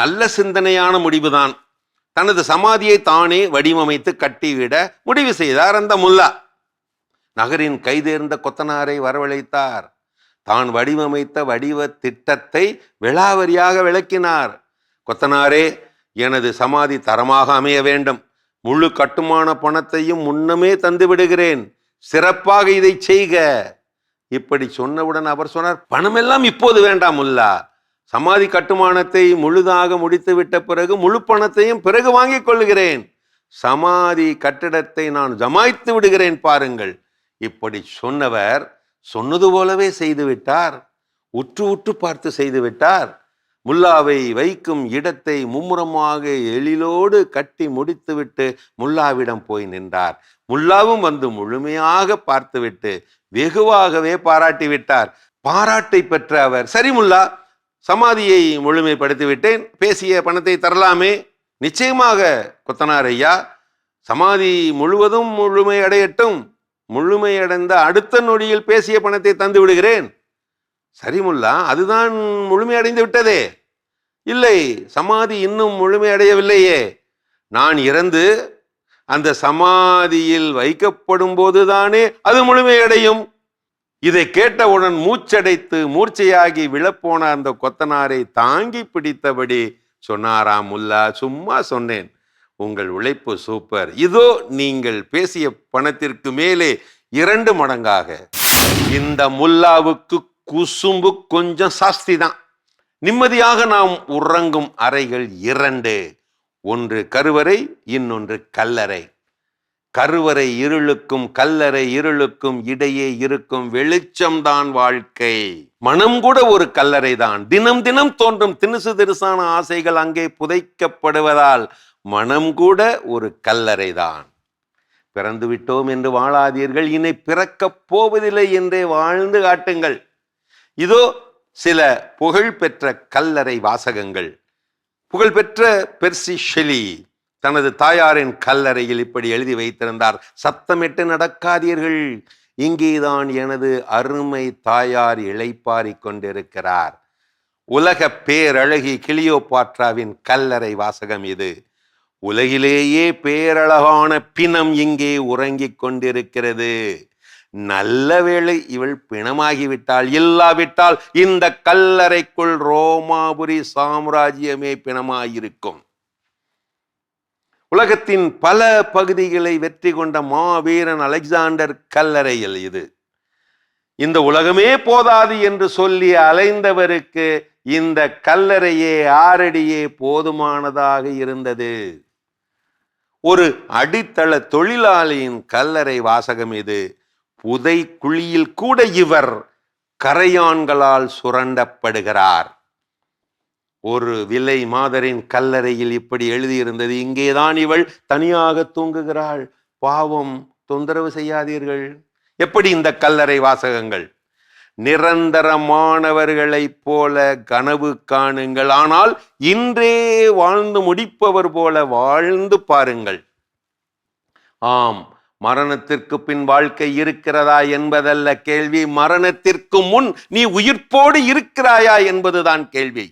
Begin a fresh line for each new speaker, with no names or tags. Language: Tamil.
நல்ல சிந்தனையான முடிவுதான். தனது சமாதியை தானே வடிவமைத்து கட்டிவிட முடிவு செய்தார் அந்த முல்லா. நகரின் கைதேர்ந்த கொத்தனாரை வரவழைத்தார். தான் வடிவமைத்த வடிவ திட்டத்தை விழாவரியாக விளக்கினார். கொத்தனாரே எனது சமாதி தரமாக அமைய வேண்டும். முழு கட்டுமான பணத்தையும் முன்னமே தந்து விடுகிறேன். சிறப்பாக இதை செய்க. இப்படி சொன்னவுடன் அவர் சொன்னார் பணமெல்லாம் இப்போது வேண்டாம் முல்லா. சமாதி கட்டுமானத்தை முழுதாக முடித்து விட்ட பிறகு முழு பணத்தையும் பிறகு வாங்கிக் கொள்கிறேன் சமாதி கட்டிடத்தை நான் ஜமாய்த்து விடுகிறேன் பாருங்கள். இப்படி சொன்னவர் சொன்னது போலவே செய்துவிட்டார் உற்று உற்று பார்த்து செய்துவிட்டார் முல்லாவை வைக்கும் இடத்தை மும்முரமாக எழிலோடு கட்டி முடித்துவிட்டு முல்லாவிடம் போய் நின்றார். முல்லாவும் வந்து முழுமையாக பார்த்துவிட்டு வெகுவாகவே பாராட்டி விட்டார் பாராட்டை பெற்ற அவர் சரி முல்லா சமாதியை முழுமைப்படுத்தி விட்டேன் பேசிய பணத்தை தரலாமே. நிச்சயமாக கொத்தனார் ஐயா சமாதி முழுவதும் முழுமை அடையட்டும். முழுமையடைந்த அடுத்த நொடியில் பேசிய பணத்தை தந்து விடுகிறேன். சரி முல்லா அதுதான் முழுமையடைந்து விட்டதே. இல்லை சமாதி இன்னும் முழுமையடையவில்லையே நான் இறந்து அந்த சமாதியில் வைக்கப்படும் போதுதானே அது முழுமையடையும் இதை கேட்டவுடன் மூச்சடைத்து மூர்ச்சையாகி விழப்போன அந்த கொத்தனாரை தாங்கி பிடித்தபடி சொன்னாராம் முல்லா சும்மா சொன்னேன். உங்கள் உழைப்பு சூப்பர். இதோ நீங்கள் பேசிய பணத்திற்கு மேலே இரண்டு மடங்காக. இந்த முல்லாவுக்கு குசும்பு கொஞ்சம் சாஸ்தி தான். நிம்மதியாக நாம் உறங்கும் அறைகள் இரண்டு. ஒன்று கருவறை இன்னொன்று கல்லறை. கருவறை இருளுக்கும் கல்லறை இருளுக்கும் இடையே இருக்கும் வெளிச்சம்தான் வாழ்க்கை. மனம் கூட ஒரு கல்லறை தான். தினம் தினம் தோன்றும் தினுசு தினுசான ஆசைகள் அங்கே புதைக்கப்படுவதால் மனம் கூட ஒரு கல்லறை தான். பிறந்து விட்டோம் என்று வாழாதீர்கள். இனி பிறக்கப் போவதில்லை என்றே வாழ்ந்து காட்டுங்கள். இதோ சில புகழ்பெற்ற கல்லறை வாசகங்கள். புகழ்பெற்ற பெர்சி ஷெலி. தனது தாயாரின் கல்லறையில் இப்படி எழுதி வைத்திருந்தார். சத்தமிட்டு நடக்காதீர்கள். இங்கேதான் எனது அருமை தாயார் இளைப்பாரிக் கொண்டிருக்கிறார். உலக பேரழகி கிளியோபாட்ராவின் கல்லறை வாசகம் இது. உலகிலேயே பேரழகான பிணம் இங்கே உறங்கிக் கொண்டிருக்கிறது. நல்ல வேளை இவள் பிணமாகிவிட்டாள். இல்லாவிட்டால் இந்த கல்லறைக்குள் ரோமாபுரி சாம்ராஜ்யமே பிணமாயிருக்கும். உலகத்தின் பல பகுதிகளை வெற்றி கொண்ட மாவீரன் அலெக்சாண்டர் கல்லறையில் இது. இந்த உலகமே போதாது என்று சொல்லி அலைந்தவருக்கு இந்த கல்லறையே ஆறடியே போதுமானதாக இருந்தது. ஒரு அடித்தள தொழிலாளியின் கல்லறை வாசகம் இது. புதை குழியில் கூட இவர் கரையான்களால் சுரண்டப்படுகிறார். ஒரு விலை மாதரின் கல்லறையில் இப்படி எழுதியிருந்தது. இங்கேதான் இவள் தனியாக தூங்குகிறாள். பாவம் தொந்தரவு செய்யாதீர்கள். எப்படி இந்த கல்லறை வாசகங்கள்? நிரந்தரமானவர்களைப் போல கனவு காணுங்கள். ஆனால் இன்றே வாழ்ந்து முடிப்பவர் போல வாழ்ந்து பாருங்கள். ஆம் மரணத்திற்கு பின் வாழ்க்கை இருக்கிறதா என்பதல்ல கேள்வி. மரணத்திற்கு முன் நீ உயிர்ப்போடு இருக்கிறாயா என்பதுதான் கேள்வி.